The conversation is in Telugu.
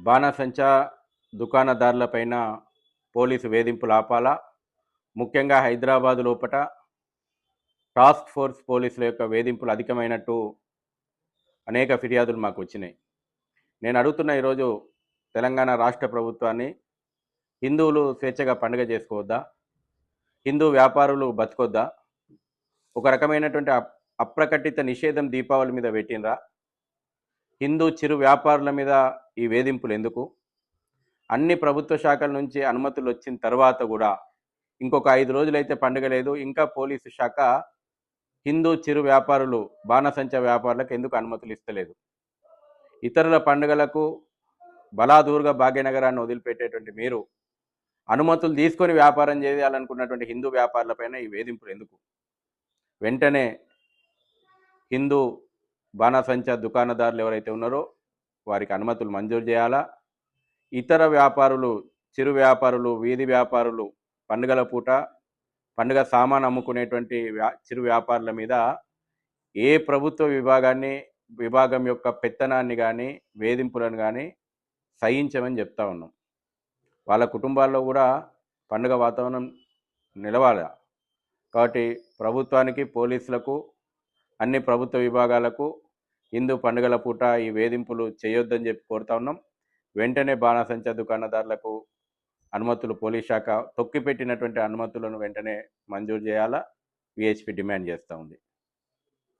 బాణసంచా దుకాణదారులపైన పోలీసు వేధింపులు ఆపాలా? ముఖ్యంగా హైదరాబాద్ లోపట టాస్క్ ఫోర్స్ పోలీసుల యొక్క వేధింపులు అధికమైనట్టు అనేక ఫిర్యాదులు మాకు వచ్చినాయి. నేను అడుగుతున్న ఈరోజు తెలంగాణ రాష్ట్ర ప్రభుత్వాన్ని హిందువులు స్వేచ్ఛగా పండుగ చేసుకోవద్దా? హిందూ వ్యాపారులు బతకొద్దా? ఒక రకమైనటువంటి అప్- అప్రకటిత నిషేధం దీపావళి మీద పెట్టినరా హిందూ చిరు వ్యాపారుల మీద ఈ వేధింపులు ఎందుకు? అన్ని ప్రభుత్వ శాఖల నుంచి అనుమతులు వచ్చిన తర్వాత కూడా ఇంకొక ఐదు రోజులైతే పండుగ లేదు. ఇంకా పోలీసు శాఖ హిందూ చిరు వ్యాపారులు బాణసంచ వ్యాపారులకు ఎందుకు అనుమతులు ఇస్తలేదు? ఇతరుల పండుగలకు బలాదూరుగా భాగ్యనగరాన్ని వదిలిపెట్టేటువంటి మీరు అనుమతులు తీసుకొని వ్యాపారం చేయాలనుకున్నటువంటి హిందూ వ్యాపారులపైన ఈ వేధింపులు ఎందుకు? వెంటనే హిందూ బాణసంచ దుకాణదారులు ఎవరైతే ఉన్నారో వారికి అనుమతులు మంజూరు చేయాలా? ఇతర వ్యాపారులు చిరు వ్యాపారులు వీధి వ్యాపారులు పండుగల పూట పండుగ సామాన్ అమ్ముకునేటువంటి వ్యా- చిరు వ్యాపారుల మీద ఏ ప్రభుత్వ విభాగాన్ని విభాగం యొక్క పెత్తనాన్ని కానీ వేధింపులను కానీ సహించమని చెప్తా ఉన్నాం. వాళ్ళ కుటుంబాల్లో కూడా పండుగ వాతావరణం నిలవాలి? కాబట్టి ప్రభుత్వానికి పోలీసులకు అన్ని ప్రభుత్వ విభాగాలకు హిందూ పండుగల పూట ఈ వేధింపులు చేయొద్దని చెప్పి కోరుతా ఉన్నాం. వెంటనే బాణసంచ దుకాణదారులకు అనుమతులు పోలీస్ శాఖ తొక్కిపెట్టినటువంటి అనుమతులను వెంటనే మంజూరు చేయాలా? విహెచ్పి డిమాండ్ చేస్తూ ఉంది.